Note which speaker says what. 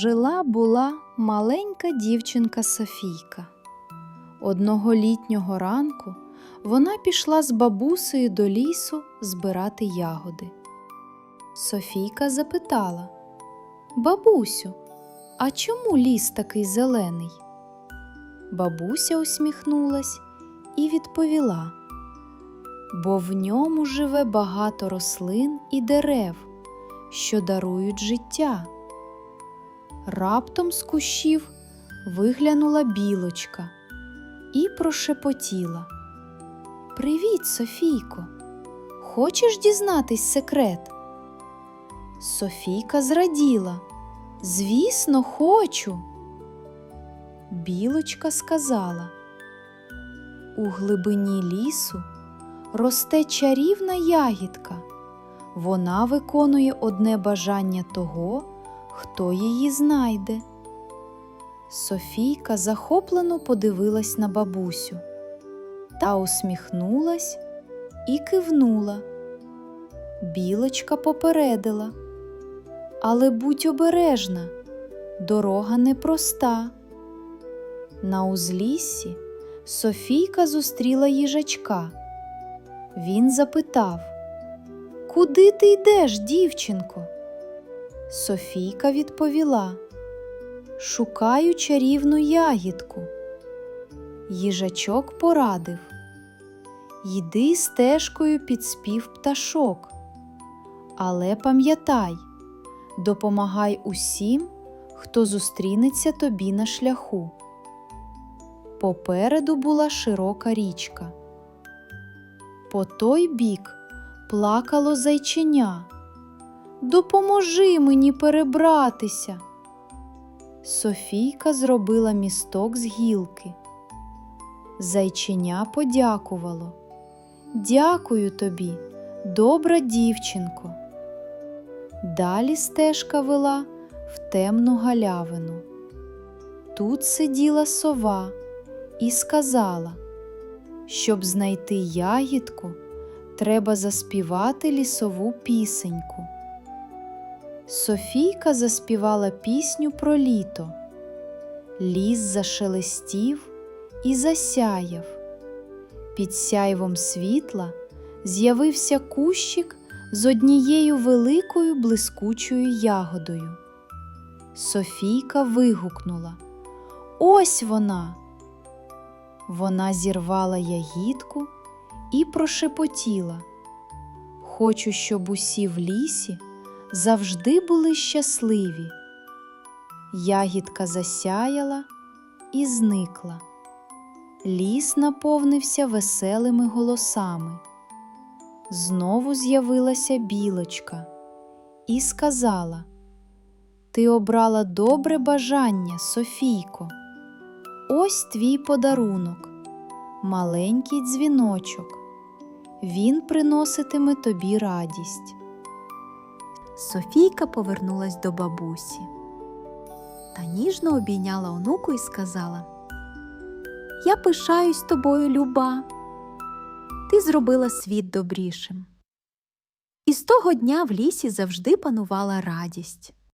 Speaker 1: Жила була маленька дівчинка Софійка. Одного літнього ранку вона пішла з бабусею до лісу збирати ягоди. Софійка запитала Бабусю, а чому ліс такий зелений? Бабуся усміхнулась і відповіла бо в ньому живе багато рослин і дерев, що дарують життя. Раптом з кущів виглянула білочка і прошепотіла. Привіт, Софійко! Хочеш дізнатись секрет? Софійка зраділа. Звісно, хочу. Білочка сказала. У глибині лісу росте чарівна ягідка. Вона виконує одне бажання того, хто її знайде. Софійка захоплено подивилась на бабусю та усміхнулась і кивнула. Білочка попередила. Але будь обережна, дорога непроста. На узліссі Софійка зустріла їжачка. Він запитав Куди ти йдеш, дівчинко? Софійка відповіла Шукаю чарівну ягідку. Їжачок порадив Йди стежкою під спів пташок. Але пам'ятай, допомагай усім, хто зустрінеться тобі на шляху. Попереду була широка річка. По той бік плакало зайченя. Допоможи мені перебратися. Софійка зробила місток з гілки. Зайченя подякувало. Дякую тобі, добра дівчинко. Далі стежка вела в темну галявину. Тут сиділа сова і сказала, щоб знайти ягідку, треба заспівати лісову пісеньку. Софійка заспівала пісню про літо. Ліс зашелестів і засяяв. Під сяйвом світла з'явився кущик з однією великою блискучою ягодою. Софійка вигукнула Ось вона. Вона зірвала ягідку і прошепотіла. Хочу, щоб усі в лісі завжди були щасливі. Ягідка засяяла і зникла. Ліс наповнився веселими голосами. Знову з'явилася білочка і сказала: Ти обрала добре бажання, Софійко. Ось твій подарунок, маленький дзвіночок. Він приноситиме тобі радість.
Speaker 2: Софійка повернулась до бабусі та ніжно обійняла онуку і сказала: Я пишаюсь тобою, люба. Ти зробила світ добрішим. І з того дня в лісі завжди панувала радість.